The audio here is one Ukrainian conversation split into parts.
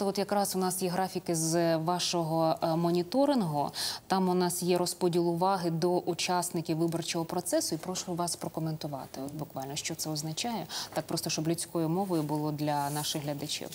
От якраз у нас є графіки з вашого е, моніторингу. Там у нас є розподіл уваги до учасників виборчого процесу. І прошу вас прокоментувати. От буквально що це означає, так просто щоб людською мовою було для наших глядачів.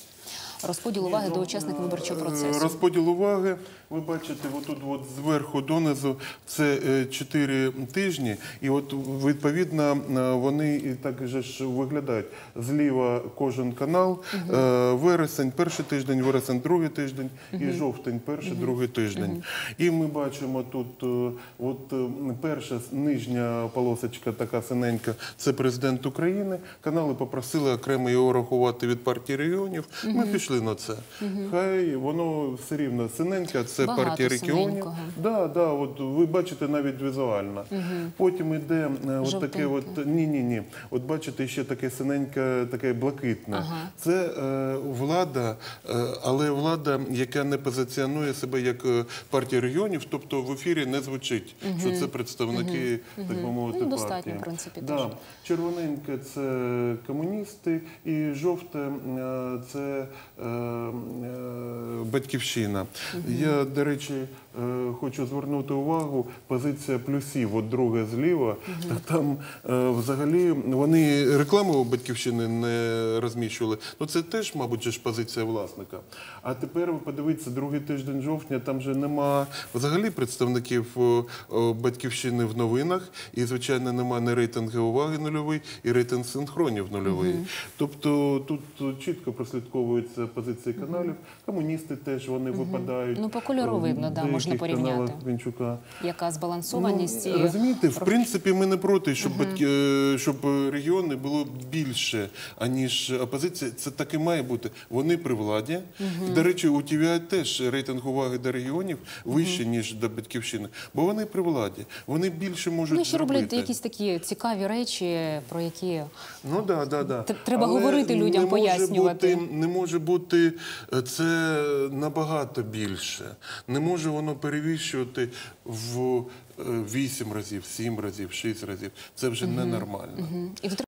Розподіл уваги до учасників виборчого Е, процесу. Розподіл уваги. Ви бачите, отут от зверху донизу це 4 тижні, і от відповідно е, вони так же ж виглядають. Зліва кожен канал, е, вересень, перший тиждень, вересень, другий тиждень, і жовтень, перший, другий тиждень. І ми бачимо тут, е, от е, перша нижня полосочка, така синенька, це президент України. Канали попросили окремо його рахувати від партії регіонів. Ми пішли на це. Хай воно все рівно синеньке, це Багато партія регіонів. Да, да, от ви бачите навіть візуально. Потім іде е, от таке, от ні, ні, ні. От бачите, ще таке синеньке, таке блакитне. Ага. Це е, влада, е, але влада, яка не позиціонує себе як е, партія регіонів, тобто в ефірі не звучить, що це представники, так би мовити, Ну, достатньо, партії. в принципі, да. теж. Червоненьке це комуністи, і жовте е, це е, батьківщина. Я, до речі, хочу звернути увагу, позиція плюсів, от друге зліва, та там взагалі вони рекламу батьківщини не розміщували. Ну це теж, мабуть, ж позиція власника. А тепер ви подивіться, другий тиждень жовтня, там же нема взагалі представників е, е, батьківщини в новинах, і, звичайно, нема не рейтингу уваги нульовий, і рейтинг синхронів нульовий. Тобто тут чітко прослідковуються позиції каналів. Комуністи теж вони випадають. Ну, по кольору е, видно, да, можна порівняти. Вінчука. Яка збалансованість Ну, і розумієте, в принципі, ми не проти, щоб, е, щоб регіони було більше, аніж опозиція. Це так і має бути. Вони при владі. До речі, у ТВА теж рейтинг уваги до регіонів вищий, ніж до батьківщини. Бо вони при владі. Вони більше можуть ну, ще роблять якісь такі цікаві речі, про які Ну да, да, да. Треба Але говорити людям, не може пояснювати. Бути, не може бути е, це набагато більше. Не може воно перевищувати в е, вісім разів, сім разів, шість разів. Це вже ненормально. і тут